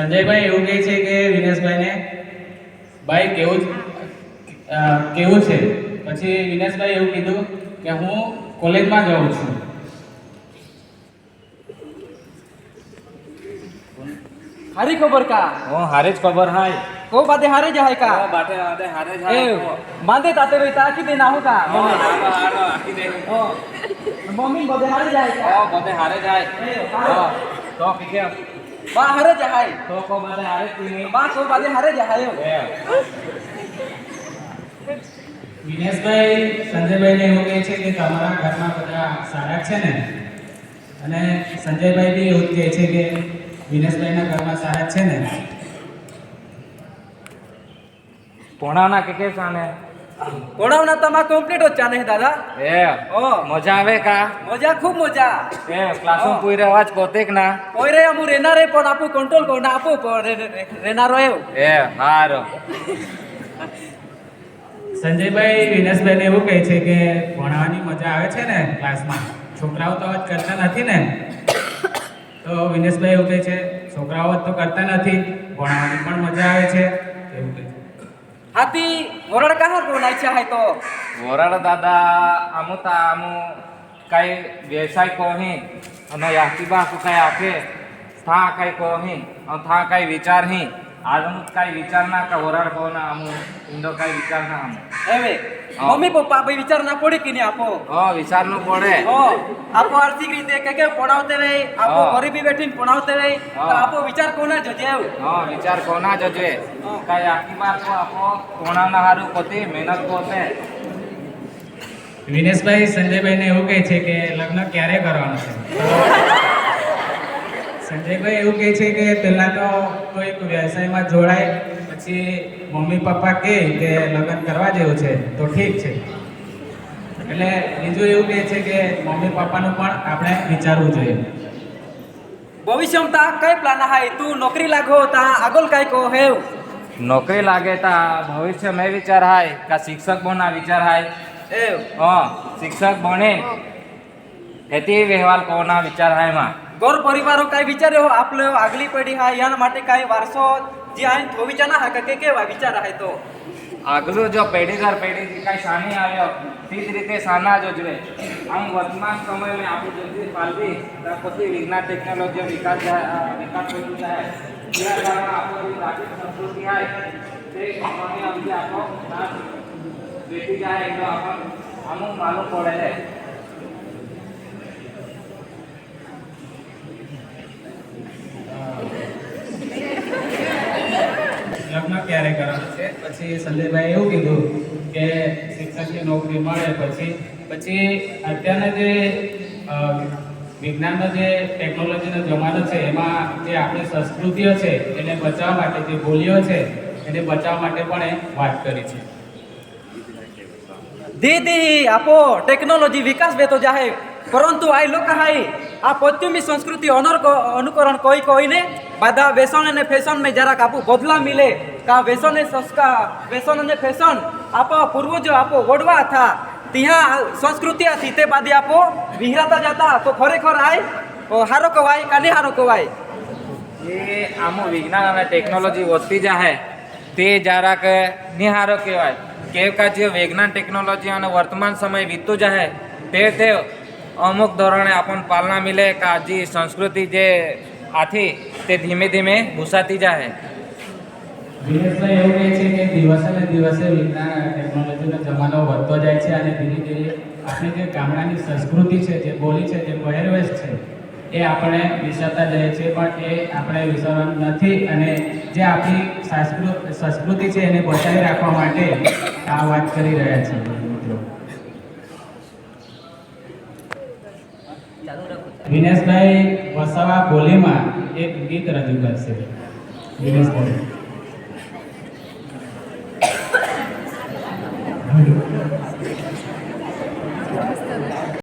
સંજયભાઈ એવું કહે છે કે વિનેશભાઈને ભાઈ કેવું કેવું છે? પછી વિનેશભાઈ એવું કીધું કે હું કોલેજમાં જાઉં છું. હારી ખબર કા? હું હારે જ ખબર હાય. કો બાતે હારે હાય કા? બાતે બાતે હારે જ હાય. માંદે તાતે ભાઈ તાકી દે ના હો કા? હાલો હાલો આખી દે ઓ. મમ્મી બધે હારે જાય કા? ઓ બધે હારે જાય હા. તો કે બા હારે જાય તો કો બાદે હારે તીને. બા કો બાદે હારે એ વિનેશભાઈ સંજયભાઈને એવું કહે છે કે તમારા ઘરમાં બધા સારા છે ને? અને સંજયભાઈ બી એવું કહે છે કે વિનેશભાઈના ઘરમાં સારા છે ને? પોણાના કે કે સાને ભણાવના તમા કમ્પ્લીટ જ ચાલે દાદા? એ ઓ. મજા આવે કા? મજા ખૂબ મજા. એ ક્લાસમાં પૂઈ રહેવા જ પોતે ના? કોઈ રે અમુ રેના રે પણ આપું કંટ્રોલ કોણ આપું પણ રે- રે- રેનારો એવું. એ હારો. સંજયભાઈ વિનેશભાઈને એવું કહે છે કે ભણાવવાની મજા આવે છે ને ક્લાસમાં? છોકરાઓ તો અવાજ કરતા નથી ને. તો વિનેશભાઈ એવું કહે છે છોકરાઓ તો કરતા નથી ભણાવવાની પણ મજા આવે છે. એવું કહે હાથી વરડ કહા કોણ ઈચ્છા હોય તો? વરાળ દાદા, આમુ તા આમુ કઈ વ્યવસાય કોહી, અને યાકી બાસુ કઈ આપે, થા કઈ કોહી, અને થા કઈ વિચાર હી આજમુ કઈ વિચાર ના કે વરાળ પવના આમુ ઊંડો કઈ વિચાર ના આમુ એવે મમ્મી પપ્પા ભાઈ વિચાર ના પડે કે નહીં આપો? ઓ વિચાર નો પડે. ઓ આપો આર્થિક રીતે કે કે પડાવતે રહે આપો ગરીબી બેઠીને પડાવતે રહે તો આપો વિચાર કોના જોજે એવું? હા વિચાર કોના જજે? હા. કઈ આખી વાત કો આપો કોણાના હારું પોતે મહેનત પોતે. વિનેશભાઈ સંજયભાઈને એવું કહે છે કે લગ્ન ક્યારે કરવાનું છે? સંજયભાઈ એવું કહે છે કે પહેલાં તો કોઈક વ્યવસાયમાં જોડાય પછી મમ્મી પપ્પા કહે કે લગ્ન કરવા જેવું છે તો ઠીક છે. એટલે બીજું એવું કહે છે કે મમ્મી પપ્પાનું પણ આપણે વિચારવું જોઈએ. ભવિષ્યમાં તા કઈ પ્લાન હાય? તું નોકરી લાગો તા આગળ કઈ કહો હેવ. નોકરી લાગે તા ભવિષ્ય મેં વિચાર હાય કા શિક્ષક બના વિચાર હાય? એવ હા શિક્ષક બને. એથી વ્યવહાર કોના વિચાર હાયમાં ગોર પરિવારો કઈ વિચાર્યો? આપલો આગલી પેઢી હા એના માટે કઈ વારસો? જે આ થો વિચાર ના હા કે કેવા વિચાર હાય તો? આગલું જો પેઢી દર પેઢી કાંઈ સાની આવ્યો, તે જ રીતે સાના જ જોવે આમ વર્તમાન સમયમાં આપણે જલ્દી પાલવી પછી વિજ્ઞાન, ટેકનોલોજી, વિકાસ થાય વિકાસ થતું જાય. તેના કારણે આપણો રાજ્ય સંસ્કૃતિ હોય તે આપણો વેઠી જાય તો આપણને અમુક માલુમ પડે છે. લગ્ન ક્યારે કરવાનું છે? પછી સંજયભાઈ એવું કીધું કે શિક્ષકની નોકરી મળે પછી પછી અત્યારના જે વિજ્ઞાનનો જે ટેકનોલોજીનો જમાનો છે, એમાં જે આપણી સંસ્કૃતિઓ છે, એને બચાવવા માટે જે બોલીઓ છે, એને બચાવવા માટે પણ એ વાત કરી છે. દીદી, આપો ટેકનોલોજી વિકાસ બેતો જાહે. પરંતુ આ લોકો હાય આ પશ્ચિમી સંસ્કૃતિ અનુકરણ કોઈ કોઈને. બધા વેસન અને ફેશન મેં જરાક આપું. બદલા મિલે. કા વેસન એ સંસ્કાર વેસન અને ફેશન, આપો પૂર્વજો આપો વડવા થા. ત્યાં સંસ્કૃતિ હતી તે બાદી આપો, વિહરાતા જતા, તો ખરેખર આય હારો કવાય, કાને હારો કવાય? એ આમાં વિજ્ઞાન અને ટેકનોલોજી વધતી જાહે, તે જરાક નિહારો કહેવાય. કે કા જે વિજ્ઞાન, ટેકનોલોજી અને વર્તમાન સમય વીતતો જાહે, તે તે અમુક ધોરણે આપણને પાલના મિલે કાજી સંસ્કૃતિ જે આથી તે ધીમે ધીમે ભૂસાતી જાય દિનેશભાઈ એવું કહે છે કે દિવસે ને દિવસે વિજ્ઞાન અને ટેકનોલોજીનો જમાનો વધતો જાય છે અને ધીરે ધીરે આપણી જે ગામડાની સંસ્કૃતિ છે, જે બોલી છે, જે પહેરવેશ છે, એ આપણે વિસરતા જઈએ છીએ. પણ એ આપણે વિસરવાનું નથી અને જે આપણી સંસ્કૃ, સંસ્કૃતિ છે એને બચાવી રાખવા માટે આ વાત કરી રહ્યા છીએ. વિનેશભાઈ વસાવા બોલીમાં એક ગીત રજૂ કરશે. વિનેશભાઈ.